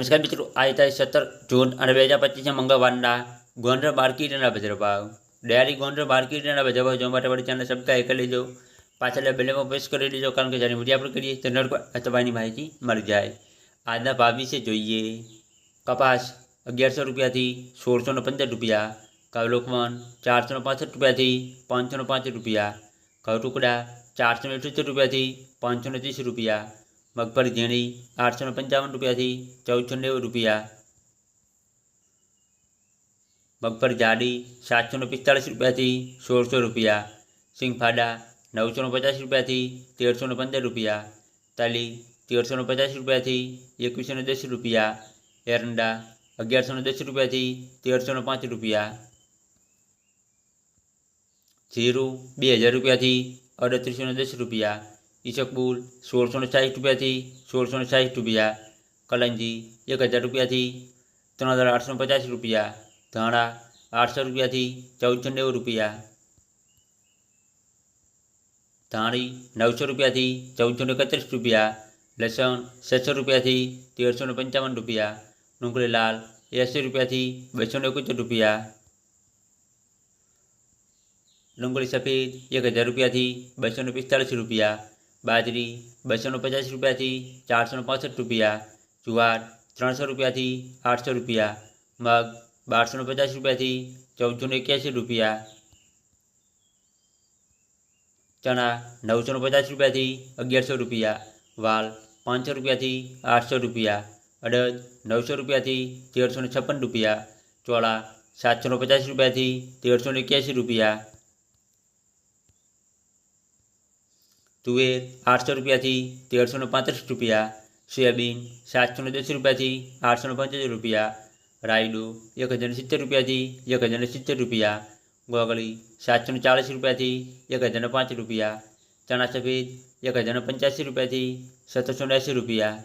નમસ્કાર મિત્રો આજે તારીખ સત્તર જૂન અને બે હજાર પચીસના મંગળવારના ગોંડલ માર્કેટના બજાર ભાવ ડેરી ગોંડલ માર્કેટના બજાર ભાવ જોવા માટે વળી ચેનલ સબસ્ક્રાઈબ કરી લેજો પાછળ બેલેમાં પ્રેસ કરી લેજો કારણ કે જ્યારે વિડીયો આપણે કરીએ તો નર અથવાની માહિતી મળી જાય આજના ભાવ વિશે જોઈએ કપાસ અગિયારસો રૂપિયાથી સોળસો ને પંદર રૂપિયા ઘઉં લોકવન ચારસો ને પાસઠ રૂપિયાથી પાંચસો ને પાંચ રૂપિયા ઘઉં ટુકડા ચારસો ને અઠ્યોતેર રૂપિયાથી પાંચસો ને ત્રીસ રૂપિયા મગફળી ઝીણી આઠસો ને પંચાવન રૂપિયાથી ચૌદસો નેવું રૂપિયા મગફળી જાડી સાતસો ને પિસ્તાળીસ રૂપિયાથી સોળસો રૂપિયા સિંગફાડા નવસો ને પચાસ રૂપિયાથી તેરસો ને પંદર રૂપિયા તલી તેરસો ને પચાસ રૂપિયાથી એકવીસો ને દસ રૂપિયા એરંડા અગિયારસો ને દસ રૂપિયાથી તેરસો ને પાંચ રૂપિયા જીરું બે હજાર રૂપિયાથી અડત્રીસો ને દસ રૂપિયા ઈસકબુલ સોળસો ને સાઠ રૂપિયાથી સોળસો ને સાઠ રૂપિયા કલંજી એક હજાર રૂપિયાથી ત્રણ હજાર આઠસો ને પચાસ રૂપિયા ધાણા આઠસો રૂપિયાથી ચૌદસો નેવું રૂપિયા ધાણી નવસો રૂપિયાથી ચૌદસો ને એકત્રીસ રૂપિયા લસણ છસો રૂપિયાથી તેરસો ને પંચાવન રૂપિયા ડુંગળી લાલ એંસી રૂપિયાથી બસો ને એકોતેર રૂપિયા ડુંગળી સફેદ એક હજાર રૂપિયાથી બસો ને પિસ્તાળીસ રૂપિયા બાજરી બસો ને પચાસ રૂપિયાથી ચારસો ને પાસઠ રૂપિયા જુવાર ત્રણસો રૂપિયાથી આઠસો રૂપિયા મગ બારસો ને પચાસ રૂપિયાથી ચૌદસો ને એક્યાસી રૂપિયા ચણા નવસો ને પચાસ રૂપિયાથી અગિયારસો રૂપિયા વાલ પાંચસો રૂપિયાથી આઠસો રૂપિયા અડદ નવસો રૂપિયાથી તેરસો ને છપ્પન રૂપિયા ચોળા સાતસો ને પચાસ રૂપિયાથી તેરસો ને એક્યાસી રૂપિયા તુવેર આઠસો રૂપિયાથી તેરસો પાંત્રીસ રૂપિયા, સોયાબીન સાતસો દસ રૂપિયાથી આઠસો પંચોતેર રૂપિયા, રાયડો એક હજાર સિત્તેર રૂપિયાથી એક હજાર સિત્તેર રૂપિયા, ગોગળી સાતસો ને ચાળીસ રૂપિયાથી એક હજાર પાંચ રૂપિયા, ચણા સફેદ એક હજાર પંચ્યાસી રૂપિયાથી સત્તરસો એંસી રૂપિયા.